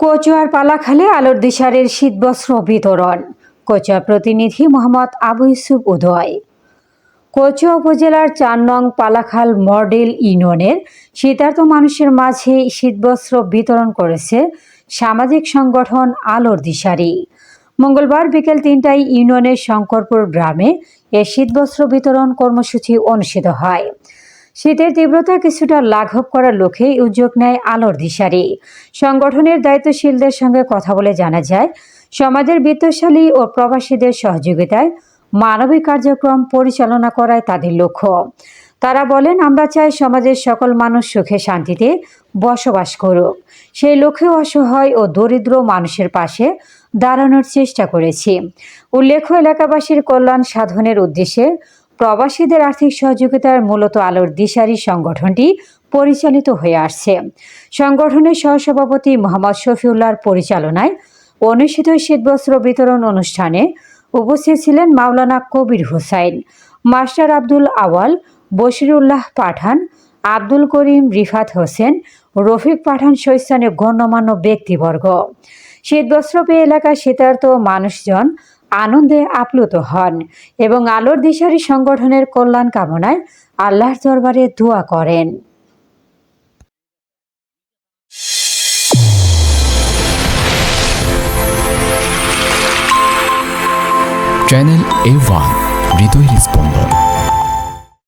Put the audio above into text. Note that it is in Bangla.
কচুয়ার পালাখালে আলোর দিশারের শীতবস্ত্র বিতরণ। কচুয়া প্রতিনিধি মোহাম্মদ আবু ইউসুফ উদয়। কচুয়া উপজেলার চার নং পালাখাল মডেল ইউনিয়নের শীতার্থ মানুষের মাঝে শীতবস্ত্র বিতরণ করেছে সামাজিক সংগঠন আলোর দিশারি। মঙ্গলবার বিকেল তিনটায় ইউনিয়নের শঙ্করপুর গ্রামে এ শীতবস্ত্র বিতরণ কর্মসূচি অনুষ্ঠিত হয়। শীতের তীব্রতা কিছুটা লাঘব করার লক্ষ্যেই উদ্যোগ নেয় আলোর দিশারি। সংগঠনের দায়িত্বশীলদের সঙ্গে কথা বলে জানা যায়, সমাজের বিত্তশালী ও প্রবাসীদের সহযোগিতায় মানবিক কার্যক্রম পরিচালনা করায় তাদের লক্ষ্য। তারা বলেন, আমরা চাই সমাজের সকল মানুষ সুখে শান্তিতে বসবাস করুক। সেই লক্ষ্যে অসহায় ও দরিদ্র মানুষের পাশে দাঁড়ানোর চেষ্টা করেছি। উল্লেখ্য, এলাকাবাসীর কল্যাণ সাধনের উদ্দেশ্যে প্রবাসীদের আর্থিক সহযোগিতার মূলত আলোর দিশারি সংগঠনটি পরিচালিত হয়ে আসছে। সংগঠনের সহসভাপতি মোহাম্মদ শফিউল্লাহর পরিচালনায় অনুষ্ঠিত শীতবস্ত্র বিতরণ অনুষ্ঠানে উপস্থিত ছিলেন মাওলানা কবির হুসাইন, মাস্টার আব্দুল আওয়াল, বশিরুল্লাহ পাঠান, আব্দুল করিম রিফাত হোসেন, রফিক পাঠান সৈস্থানীয় গণ্যমান্য ব্যক্তিবর্গ। শীতবস্ত্র পেয়ে এলাকার শীতার্থ মানুষজন আনন্দে আপ্লুত হন এবং আলোর দিশারি সংগঠনের কল্যাণ কামনায় আল্লাহর দরবারে দোয়া করেন। চ্যানেল এ ওয়ান হৃদয় স্পন্দন